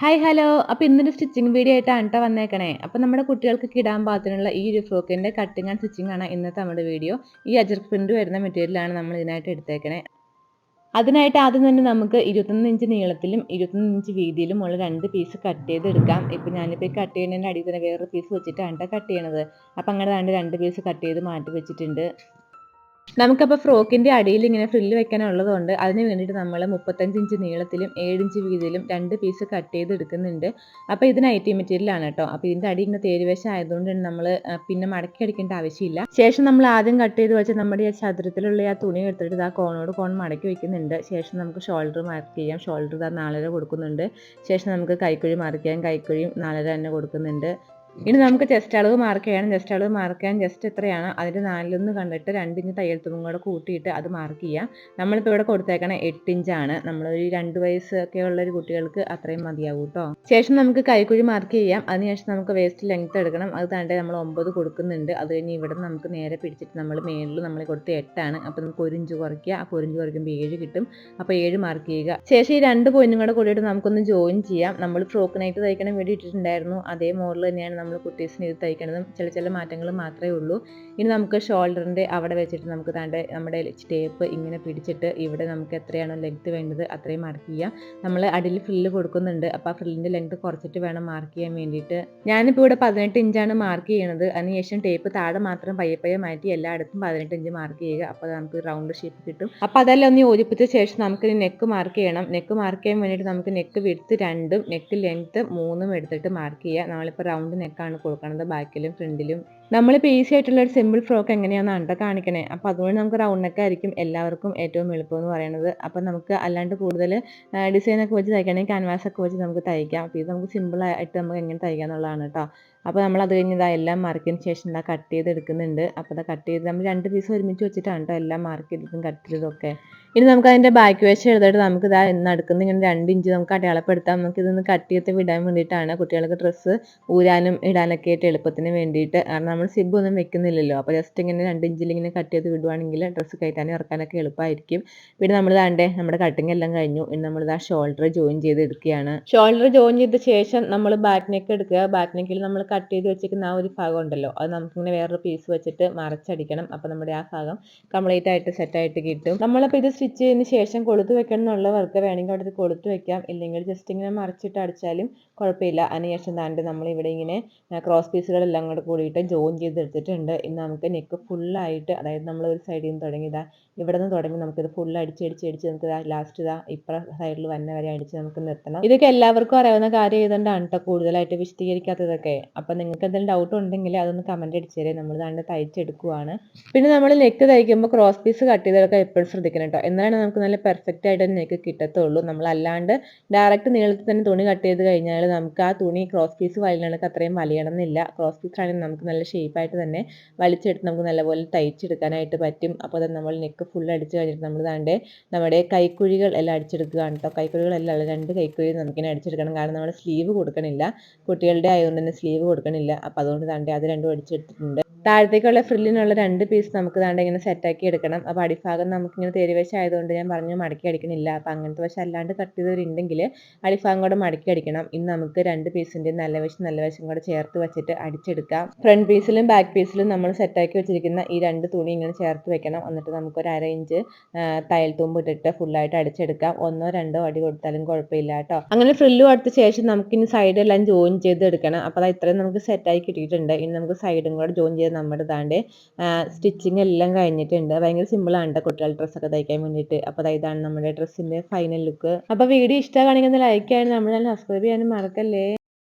Hi hello അപ്പോൾ ഇന്നൊരു stitching video ആയിട്ടാണ് കേട്ടോ വന്നേക്കണേ. അപ്പോൾ നമ്മുടെ കുട്ടികൾക്ക് കിടാൻ പാകത്തിനുള്ള ഈ ഒരു ഫ്രോക്കിന്റെ കട്ടിങ് ആൻഡ് സ്റ്റിച്ചിങ് ആണ് ഇന്നത്തെ നമ്മുടെ വീഡിയോ ഈ അജർ പ്രിന്റ് വരുന്ന മെറ്റീരിയലാണ് നമ്മൾ ഇതിനായിട്ട് എടുത്തേക്കണേ. അതിനായിട്ട് ആദ്യം തന്നെ നമുക്ക് ഇരുപത്തൊന്ന് ഇഞ്ച് നീളത്തിലും ഇരുപത്തൊന്ന് ഇഞ്ച് വീതിയിലും ഉള്ള രണ്ട് പീസ് കട്ട് ചെയ്തെടുക്കാം. ഇപ്പോൾ ഞാനിപ്പോൾ കട്ട് ചെയ്യുന്നതിന്റെ അടിയിൽ തന്നെ വേറൊരു പീസ് വെച്ചിട്ടാണ് കട്ട് ചെയ്യണത്. അപ്പോൾ അങ്ങനെ രണ്ട് പീസ് കട്ട് ചെയ്ത് മാറ്റി വെച്ചിട്ടുണ്ട്. നമുക്കപ്പോൾ ഫ്രോക്കിന്റെ അടിയിൽ ഇങ്ങനെ ഫ്രില്ല് വെക്കാനുള്ളതുകൊണ്ട് അതിന് വേണ്ടിയിട്ട് നമ്മൾ മുപ്പത്തഞ്ച് ഇഞ്ച് നീളത്തിലും ഏഴ് ഇഞ്ച് വീതിയിലും രണ്ട് പീസ് കട്ട് ചെയ്ത് എടുക്കുന്നുണ്ട്. അപ്പോൾ ഇത് നൈറ്റി മെറ്റീരിയലാണ് കേട്ടോ. അപ്പോൾ ഇതിന്റെ അടി ഇങ്ങനെ തേരുവശം ആയതുകൊണ്ട് നമ്മൾ പിന്നെ മടക്കി അടിക്കേണ്ട ആവശ്യമില്ല. ശേഷം നമ്മൾ ആദ്യം കട്ട് ചെയ്ത് വെച്ച് നമ്മുടെ ഈ ചതുരത്തിലുള്ള ആ തുണി എടുത്തിട്ട് ആ കോണോട് കോൺ മടക്കി വെക്കുന്നുണ്ട്. ശേഷം നമുക്ക് ഷോൾഡർ മാർക്ക് ചെയ്യാം. ഷോൾഡർ ഇതാ നാലര കൊടുക്കുന്നുണ്ട്. ശേഷം നമുക്ക് കൈക്കുഴി മാർക്ക് ചെയ്യാം. കൈക്കുഴിയും നാലര തന്നെ കൊടുക്കുന്നുണ്ട്. ഇനി നമുക്ക് ചെസ്റ്റ് അളവ് മാർക്ക് ചെയ്യണം. ചെസ്റ്റ് അളവ് മാർക്ക് ചെയ്യാൻ ജസ്റ്റ് എത്രയാണ്? അതിന്റെ നാലിലൊന്ന് കണ്ടിട്ട് രണ്ടിഞ്ച് തയ്യൽ തുമ്പും കൂടെ കൂട്ടിയിട്ട് അത് മാർക്ക് ചെയ്യാം. നമ്മളിപ്പോൾ ഇവിടെ കൊടുത്തേക്കണ എട്ടിഞ്ചാണ് നമ്മളൊരു രണ്ട് വയസ്സൊക്കെ ഉള്ള ഒരു കുട്ടികൾക്ക് അത്രയും മതിയാവും കേട്ടോ ശേഷം നമുക്ക് കൈക്കുഴി മാർക്ക് ചെയ്യാം. അതിനുശേഷം നമുക്ക് വേസ്റ്റ് ലെങ്ത് എടുക്കണം. അത് തന്നെ നമ്മൾ ഒമ്പത് കൊടുക്കുന്നുണ്ട്. അത് കഴിഞ്ഞ് ഇവിടെ നമുക്ക് നേരെ പിടിച്ചിട്ട് നമ്മൾ മേളിൽ നമ്മൾ കൊടുത്ത് എട്ടാണ്. അപ്പോൾ നമുക്ക് ഒരു ഇഞ്ച് കുറയ്ക്കുക. അപ്പോൾ ഒരു ഇഞ്ച് കുറയ്ക്കുമ്പോൾ ഏഴ് കിട്ടും. അപ്പോൾ ഏഴ് മാർക്ക് ചെയ്യുക. ശേഷം ഈ രണ്ട് പോയിന്റും കൂടെ കൂടിയിട്ട് നമുക്കൊന്ന് ജോയിൻ ചെയ്യാം. നമ്മൾ ഫ്രോക്കിനായിട്ട് തയ്ക്കണം വേണ്ടി ഇട്ടിട്ടുണ്ടായിരുന്നു. അതേ മോഡൽ തന്നെയാണ് നമ്മൾ കുട്ടീസിന് ഇത് തയ്ക്കണതും ചില ചില മാറ്റങ്ങൾ മാത്രമേ ഉള്ളൂ. ഇനി നമുക്ക് ഷോൾഡറിന്റെ അവിടെ വെച്ചിട്ട് നമുക്ക് താണ്ടെ നമ്മുടെ ടേപ്പ് ഇങ്ങനെ പിടിച്ചിട്ട് ഇവിടെ നമുക്ക് എത്രയാണോ ലെങ്ത് വേണ്ടത് അത്രയും മാർക്ക് ചെയ്യാം. നമ്മൾ അടിയിൽ ഫ്രില്ല് കൊടുക്കുന്നുണ്ട്. അപ്പോൾ ആ ഫ്രില്ലിന്റെ ലെങ്ത് കുറച്ചിട്ട് വേണം മാർക്ക് ചെയ്യാൻ വേണ്ടിയിട്ട്. ഞാനിപ്പോൾ ഇവിടെ പതിനെട്ട് ഇഞ്ചാണ് മാർക്ക് ചെയ്യണത്. അതിനുശേഷം ടേപ്പ് താഴെ മാത്രം പയ്യെ പയ്യെ മാറ്റി എല്ലായിടത്തും പതിനെട്ട് ഇഞ്ച് മാർക്ക് ചെയ്യുക. അപ്പോൾ നമുക്ക് റൗണ്ട് ഷേപ്പ് കിട്ടും. അപ്പോൾ അതെല്ലാം ഒന്ന് യോജിപ്പിച്ച ശേഷം നമുക്ക് നെക്ക് മാർക്ക് ചെയ്യണം. നെക്ക് മാർക്ക് ചെയ്യാൻ വേണ്ടിയിട്ട് നമുക്ക് നെക്ക് വിടുത്ത് രണ്ടും നെക്ക് ലെങ്ത്ത് മൂന്നും എടുത്തിട്ട് മാർക്ക് ചെയ്യുക നമ്മളിപ്പോൾ റൗണ്ട് നെക്കാണ് കൊടുക്കുന്നത് ബാക്കിലും ഫ്രണ്ടിലും നമ്മളിപ്പോൾ ഈസി ആയിട്ടുള്ള ഒരു സിമ്പിൾ ഫ്രോക്ക് എങ്ങനെയാണെന്ന് അണ്ട കാണിക്കണേ. അപ്പോൾ അതുകൊണ്ട് നമുക്ക് റൗണ്ട് നെക്ക് ആയിരിക്കും എല്ലാവർക്കും ഏറ്റവും എളുപ്പം എന്ന് പറയുന്നത് അപ്പോൾ നമുക്ക് അല്ലാണ്ട് കൂടുതൽ ഡിസൈനൊക്കെ വെച്ച് തയ്ക്കണമെങ്കിൽ ക്യാൻവാസ് ഒക്കെ വെച്ച് നമുക്ക് തയ്ക്കാം. അപ്പോൾ ഇത് നമുക്ക് സിമ്പിൾ ആയിട്ട് നമുക്ക് എങ്ങനെ തയ്ക്കാം എന്നുള്ളതാണ് കേട്ടോ അപ്പോൾ നമ്മൾ അത് കഴിഞ്ഞ് ഇതാ എല്ലാം മാർക്കിന് ശേഷം ഇതാ കട്ട് ചെയ്ത് എടുക്കുന്നുണ്ട്. അപ്പോൾ അത് കട്ട് ചെയ്ത് നമ്മൾ രണ്ട് പീസ് ഒരുമിച്ച് വെച്ചിട്ടാണ് കേട്ടോ എല്ലാം മാർക്ക് ചെയ്തതും കട്ട് ചെയ്തതൊക്കെ. ഇനി നമുക്ക് അതിന്റെ ബാക്ക് വേഷം എഴുതിയിട്ട് നമുക്ക് ഇതാ നടക്കുന്ന ഇങ്ങനെ രണ്ട് ഇഞ്ച് നമുക്ക് അടയാളപ്പെടുത്താം. നമുക്ക് ഇതൊന്ന് കട്ട് ചെയ്ത് വിടാൻ വേണ്ടിയിട്ടാണ് കുട്ടികൾക്ക് ഡ്രസ്സ് ഊരാനും ഇടാനൊക്കെ ആയിട്ട് എളുപ്പത്തിന് വേണ്ടിയിട്ട്. കാരണം നമ്മൾ സിബ് ഒന്നും വെക്കുന്നില്ലല്ലോ. അപ്പോൾ ജസ്റ്റ് ഇങ്ങനെ രണ്ട് ഇഞ്ചിൽ ഇങ്ങനെ കട്ട് ചെയ്ത് വിടുവാണെങ്കിൽ ഡ്രസ്സ് കയറ്റാനും ഇറക്കാനൊക്കെ എളുപ്പമായിരിക്കും പിന്നെ നമ്മൾ താണ്ടേ നമ്മുടെ കട്ടിങ് എല്ലാം കഴിഞ്ഞു. ഇനി നമ്മൾ ആ ഷോൾഡർ ജോയിൻ ചെയ്ത് എടുക്കുകയാണ്. ഷോൾഡർ ജോയിൻ ചെയ്ത ശേഷം നമ്മൾ ബാക്ക് നെക്ക് എടുക്കുക. ബാക്ക് നെക്കിൽ നമ്മൾ കട്ട് ചെയ്ത് വെച്ചിരിക്കുന്ന ആ ഒരു ഭാഗം ഉണ്ടല്ലോ. അത് നമുക്കിങ്ങനെ വേറൊരു പീസ് വെച്ചിട്ട് മറച്ചടിക്കണം. അപ്പോൾ നമ്മുടെ ആ ഭാഗം കംപ്ലീറ്റ് ആയിട്ട് സെറ്റായിട്ട് കിട്ടും. നമ്മളപ്പോൾ ഇത് സ്റ്റിച്ച് ചെയ്തതിന് ശേഷം കൊളുത്ത് വെക്കണം എന്നുള്ളവർക്ക് വേണമെങ്കിൽ അവിടെ കൊളുത്ത് വെക്കാം. ഇല്ലെങ്കിൽ ജസ്റ്റ് ഇങ്ങനെ മറിച്ചിട്ട് അടിച്ചാലും കുഴപ്പമില്ല അതിനുശേഷം താണ്ട് നമ്മൾ ഇവിടെ ഇങ്ങനെ ക്രോസ് പീസുകളെല്ലാം കൂടെ കൂടിയിട്ട് ജോയിൻ ചെയ്തെടുത്തിട്ടുണ്ട്. ഇന്ന് നമുക്ക് നെക്ക് ഫുള്ളായിട്ട് അതായത് നമ്മൾ ഒരു സൈഡിൽ നിന്ന് തുടങ്ങിയതാ ഇവിടെ നിന്ന് തുടങ്ങി നമുക്കിത് ഫുൾ അടിച്ച് അടിച്ച് നമുക്ക് ലാസ്റ്റ് ഇതാ ഇപ്പുറ സൈഡിൽ വന്ന വരെ അടിച്ച് നമുക്ക് നിർത്തണം. ഇതൊക്കെ എല്ലാവർക്കും അറിയാവുന്ന കാര്യം ചെയ്തുകൊണ്ടാണ് കേട്ടോ കൂടുതലായിട്ട് വിശദീകരിക്കാത്തതൊക്കെ? അപ്പം നിങ്ങൾക്ക് എന്തെങ്കിലും ഡൗട്ട് ഉണ്ടെങ്കിൽ അതൊന്ന് കമന്റ് അടിച്ചേരെ നമ്മൾ തന്നെ തയ്ച്ചെടുക്കുവാണ്. പിന്നെ നമ്മൾ നെക്ക് തയ്ക്കുമ്പോൾ ക്രോസ് പീസ് കട്ട് ചെയ്തെടുക്കാൻ എപ്പോഴും ശ്രദ്ധിക്കണം കേട്ടോ എന്നാലാണ് നമുക്ക് നല്ല പെർഫെക്റ്റ് ആയിട്ട് നെക്ക് കിട്ടത്തുള്ളൂ. നമ്മൾ അല്ലാണ്ട് ഡയറക്റ്റ് നീളത്തിൽ തന്നെ തുണി കട്ട് ചെയ്ത് കഴിഞ്ഞാൽ നമുക്ക് ആ തുണി ക്രോസ് പീസ് വലിയണക്ക് അത്രയും വലിയണം എന്നില്ല. ക്രോസ് പീസ് ആണെങ്കിൽ നമുക്ക് നല്ല ഷേപ്പായിട്ട് തന്നെ വലിച്ചെടുത്ത് നമുക്ക് നല്ലപോലെ തയ്ച്ചെടുക്കാനായിട്ട് പറ്റും. അപ്പോൾ നമ്മൾ നെക്ക് ഫുൾ അടിച്ച് കഴിഞ്ഞിട്ട് നമ്മൾ ദാണ്ടെ നമ്മുടെ കൈക്കുഴികൾ എല്ലാം അടിച്ചെടുക്കുകയാണ് കേട്ടോ കൈക്കുഴികളെല്ലാം രണ്ട് കൈക്കുഴി നമുക്കിങ്ങനെ അടിച്ചെടുക്കണം. കാരണം നമ്മൾ സ്ലീവ് കൊടുക്കണില്ല. കുട്ടികളുടെ ആയതുകൊണ്ട് തന്നെ സ്ലീവ് കൊടുക്കണില്ല. അപ്പോൾ അതുകൊണ്ട് താണ്ടേ അത് രണ്ടും അടിച്ചെടുത്തിട്ടുണ്ട്. താഴത്തേക്കുള്ള ഫ്രില്ലിനുള്ള രണ്ട് പീസ് നമുക്ക് ദാണ്ട് ഇങ്ങനെ സെറ്റാക്കി എടുക്കണം. അപ്പോൾ അടിഭാഗം നമുക്കിങ്ങനെ തേരുവശം ആയതുകൊണ്ട് ഞാൻ പറഞ്ഞു മടക്കി അടിക്കണില്ല. അപ്പോൾ അങ്ങനത്തെ വശം അല്ലാണ്ട് കട്ട് ചെയ്തവരുണ്ടെങ്കിൽ അടിഭാഗം കൂടെ മടക്കി അടിക്കണം. ഇന്ന് നമുക്ക് രണ്ട് പീസിന്റെ നല്ല വശം നല്ല വശം കൂടെ ചേർത്ത് വെച്ചിട്ട് അടിച്ചെടുക്കാം. ഫ്രണ്ട് പീസിലും ബാക്ക് പീസിലും നമ്മൾ സെറ്റാക്കി വെച്ചിരിക്കുന്ന ഈ രണ്ട് തുണി ഇങ്ങനെ ചേർത്ത് വെക്കണം. എന്നിട്ട് നമുക്കൊരു അര ഇഞ്ച് തയ്യൽ തുമ്പ് ഇട്ടിട്ട് ഫുള്ളായിട്ട് അടിച്ചെടുക്കാം. ഒന്നോ രണ്ടോ അടി കൊടുത്താലും കുഴപ്പമില്ല കേട്ടോ അങ്ങനെ ഫ്രില്ല് കൊടുത്ത ശേഷം നമുക്കിനി സൈഡെല്ലാം ജോയിൻ ചെയ്ത് എടുക്കണം അപ്പോൾ അത് ഇത്രയും നമുക്ക് സെറ്റായി കിട്ടിയിട്ടുണ്ട്. ഇനി നമുക്ക് സൈഡും കൂടെ ജോയിൻ ചെയ്ത് നമ്മുടെ താണ്ട് സ്റ്റിച്ചിങ് എല്ലാം കഴിഞ്ഞിട്ടുണ്ട്. ഭയങ്കര സിമ്പിളാണ് കേട്ടോ കുട്ടികളുടെ ഡ്രസ്സൊക്കെ തയ്ക്കാൻ വേണ്ടിയിട്ട്. അപ്പോൾ ഇതാണ് നമ്മുടെ ഡ്രസ്സിന്റെ ഫൈനൽ ലുക്ക് അപ്പോൾ വീഡിയോ ഇഷ്ടമാണെങ്കിൽ ലൈക്ക് ചെയ്യാനും നമ്മളെ സബ്സ്ക്രൈബ് ചെയ്യാനും മറക്കല്ലേ?